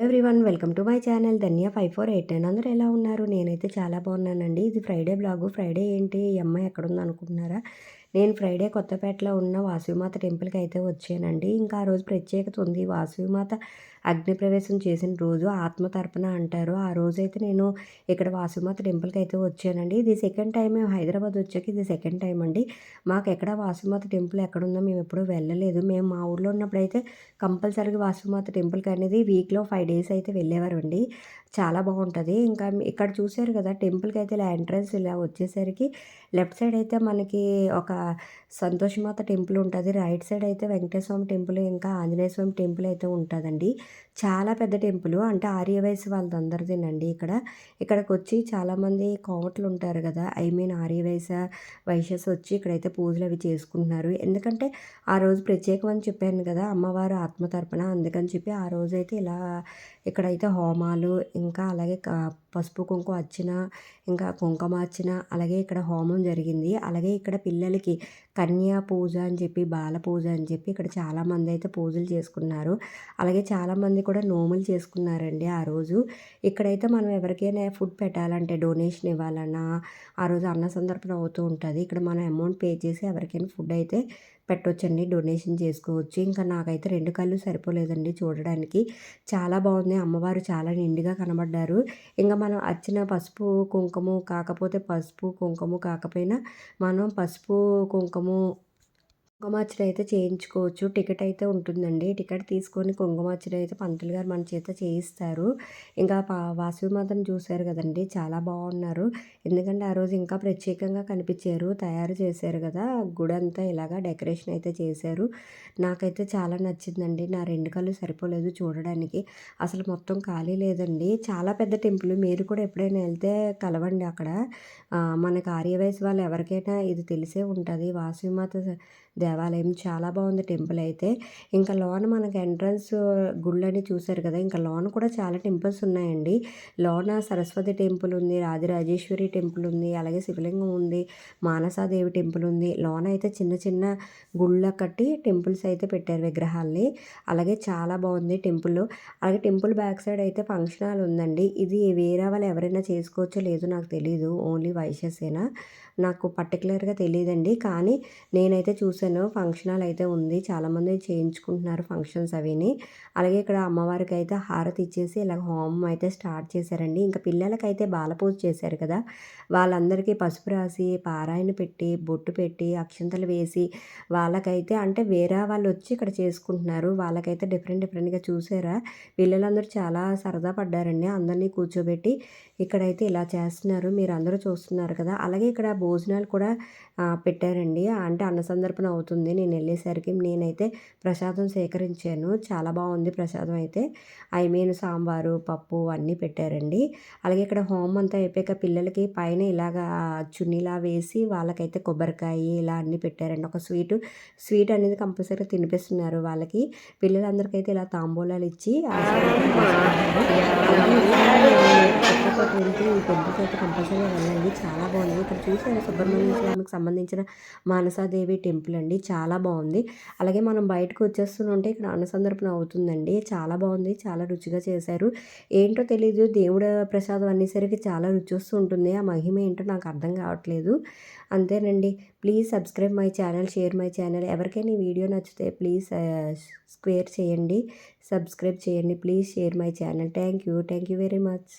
Everyone welcome to my channel Dhanya five four eight nine. అందరూ ఎలా ఉన్నారు? నేనైతే చాలా బాగున్నానండి. ఇది ఫ్రైడే బ్లాగు. ఫ్రైడే ఏంటి? ఈ అమ్మాయి ఎక్కడుంది అనుకుంటున్నారా నేను ఫ్రైడే కొత్తపేటలో ఉన్న వాసవిమాత టెంపుల్కి అయితే వచ్చానండి. ఇంకా ఆ రోజు ప్రత్యేకత ఉంది. వాసవిమాత అగ్నిప్రవేశం చేసిన రోజు ఆత్మతర్పణ అంటారు. ఆ రోజైతే నేను ఇక్కడ వాసుమాత టెంపుల్కి అయితే వచ్చానండి. ఇది సెకండ్ టైం మేము హైదరాబాద్ వచ్చాక ఇది సెకండ్ టైం అండి. మాకు ఎక్కడ వాసుమాత టెంపుల్ ఎక్కడుందో మేము ఎప్పుడూ వెళ్ళలేదు. మేము మా ఊర్లో ఉన్నప్పుడు అయితే కంపల్సరీగా వాసుమాత టెంపుల్కి అనేది వీక్లో ఫైవ్ డేస్ అయితే వెళ్ళేవారు అండి చాలా బాగుంటుంది. ఇంకా ఇక్కడ చూసారు కదా టెంపుల్కి అయితే ఇలా ఎంట్రన్స్ ఇలా వచ్చేసరికి లెఫ్ట్ సైడ్ అయితే మనకి ఒక సంతోషమాత టెంపుల్ ఉంటుంది. రైట్ సైడ్ అయితే వెంకటేశ్వర స్వామి టెంపుల్ ఇంకా ఆంజనేయ స్వామి టెంపుల్ అయితే ఉంటుందండి. చాలా పెద్ద టెంపుల్. అంటే ఆర్య వయసు వాళ్ళదందరిదేనండి ఇక్కడ. ఇక్కడికి వచ్చి చాలామంది కోమట్లు ఉంటారు కదా. ఐ మీన్ ఆర్య వైశ్యస్ వచ్చి ఇక్కడైతే పూజలు అవి చేసుకుంటున్నారు. ఎందుకంటే ఆ రోజు ప్రత్యేకం అని చెప్పాను కదా అమ్మవారు ఆత్మతర్పణ అందుకని చెప్పి ఆ రోజైతే ఇలా ఇక్కడైతే హోమాలు ఇంకా అలాగే పసుపు కుంకుమ అర్చన ఇంకా కుంకుమ అర్చన అలాగే ఇక్కడ హోమం జరిగింది. అలాగే ఇక్కడ పిల్లలకి కన్యా పూజ అని చెప్పి బాల పూజ అని చెప్పి ఇక్కడ చాలామంది అయితే పూజలు చేసుకున్నారు. అలాగే చాలామంది కూడా నోములు చేసుకున్నారండి ఆ రోజు. ఇక్కడైతే మనం ఎవరికైనా ఫుడ్ పెట్టాలంటే డొనేషన్ ఇవ్వాలన్నా ఆ రోజు అన్న సందర్భం అవుతూ ఉంటుంది. ఇక్కడ మనం అమౌంట్ పే చేసి ఎవరికైనా ఫుడ్ అయితే పెట్టొచ్చండి. డొనేషన్ చేసుకోవచ్చు. ఇంకా నాకైతే రెండు కళ్ళు సరిపోలేదండి చూడడానికి. చాలా బాగుంది. అమ్మవారు చాలా నిండుగా కనబడ్డారు. ఇంకా మనం అచ్చిన పసుపు కుంకుమ కాకపోతే పసుపు కుంకుమ కాకపోయినా మనం పసుపు కుంకుమ కుంకుమార్చన అయితే చేయించుకోవచ్చు. టికెట్ అయితే ఉంటుందండి. టికెట్ తీసుకొని కుంకుమార్చన అయితే పంతులు గారు మన చేత చేయిస్తారు. ఇంకా పా వాసవి మాతను చూశారు కదండి. చాలా బాగున్నారు. ఎందుకంటే ఆ రోజు ఇంకా ప్రత్యేకంగా కనిపించారు. తయారు చేశారు కదా. గుడి అంతా ఇలాగా డెకరేషన్ అయితే చేశారు. నాకైతే చాలా నచ్చిందండి. నా రెండు కళ్ళు సరిపోలేదు చూడడానికి. అసలు మొత్తం ఖాళీ లేదండి. చాలా పెద్ద టెంపుల్. మీరు కూడా ఎప్పుడైనా వెళ్తే కలవండి అక్కడ. మనకు ఆర్యవయసు వాళ్ళు ఎవరికైనా ఇది తెలిసే ఉంటుంది. వాసవిమాత దేవాలయం చాలా బాగుంది టెంపుల్ అయితే. ఇంకా లోన మనకు ఎంట్రన్స్ గుళ్ళని చూశారు కదా ఇంకా లోన కూడా చాలా టెంపుల్స్ ఉన్నాయండి. లోన సరస్వతి టెంపుల్ ఉంది రాజరాజేశ్వరి టెంపుల్ ఉంది అలాగే శివలింగం ఉంది మానసాదేవి టెంపుల్ ఉంది. లోన అయితే చిన్న చిన్న గుళ్ళ కట్టి టెంపుల్స్ అయితే పెట్టారు విగ్రహాల్ని. అలాగే చాలా బాగుంది టెంపుల్. అలాగే టెంపుల్ బ్యాక్ సైడ్ అయితే ఫంక్షన్ హాల్ ఉందండి. ఇది వేరే వాళ్ళు ఎవరైనా చేసుకోవచ్చో లేదో నాకు తెలియదు ఓన్లీ వైశ్యసేనా నాకు పర్టికులర్గా తెలియదండి. కానీ నేనైతే చూశాను ఫంక్షన్ హాల్ అయితే ఉంది. చాలామంది చేయించుకుంటున్నారు ఫంక్షన్స్ అవిని. అలాగే ఇక్కడ అమ్మవారికి అయితే హారతి ఇచ్చేసి ఇలా హోమం అయితే స్టార్ట్ చేశారండి. ఇంకా పిల్లలకైతే బాలపూజ చేశారు కదా. వాళ్ళందరికీ పసుపు రాసి పారాయణ పెట్టి బొట్టు పెట్టి అక్షంతలు వేసి వాళ్ళకైతే అంటే వేరే వాళ్ళు వచ్చి ఇక్కడ చేసుకుంటున్నారు. వాళ్ళకైతే డిఫరెంట్ డిఫరెంట్గా చూసారా? పిల్లలందరూ చాలా సరదా పడ్డారండి. అందరినీ కూర్చోబెట్టి ఇక్కడైతే ఇలా చేస్తున్నారు. మీరు అందరూ చూస్తున్నారు కదా. అలాగే ఇక్కడ భోజనాలు కూడా పెట్టారండి. అంటే అన్న సందర్భన అవుతుంది నేను వెళ్ళేసరికి నేనైతే ప్రసాదం సేకరించాను. చాలా బాగుంది ప్రసాదం అయితే. ఐ మీన్ సాంబారు పప్పు అన్నీ పెట్టారండి. అలాగే ఇక్కడ హోమ్ అంతా అయిపోయాక పిల్లలకి పైన ఇలాగా చున్నీలా వేసి వాళ్ళకైతే కొబ్బరికాయ ఇలా అన్నీ పెట్టారండి. ఒక స్వీటు స్వీట్ అనేది కంపల్సరీగా తినిపిస్తున్నారు వాళ్ళకి. పిల్లలందరికైతే ఇలా తాంబూలాలు ఇచ్చి ఈ టెంపుల్స్ అయితే కంపల్సరీగా వెళ్ళండి. చాలా బాగుంది. ఇక్కడ చూసారు సుబ్రహ్మణ్య స్వామికి సంబంధించిన మానసాదేవి టెంపుల్ అండి. చాలా బాగుంది. అలాగే మనం బయటకు వచ్చేస్తుంటే ఇక్కడ అన్నసందర్పణ అవుతుందండి. చాలా బాగుంది. చాలా రుచిగా చేశారు. ఏంటో తెలీదు. దేవుడు ప్రసాదం అనేసరికి చాలా రుచి వస్తూ ఉంటుంది ఆ మహిమ ఏంటో నాకు అర్థం కావట్లేదు. అంతేనండి. Please subscribe my channel share my channel. ఎవరికైనా ఈ వీడియో నచ్చితే ప్లీజ్ స్క్వేర్ చేయండి. సబ్స్క్రైబ్ చేయండి. Please share my channel. Thank you. Thank you very much.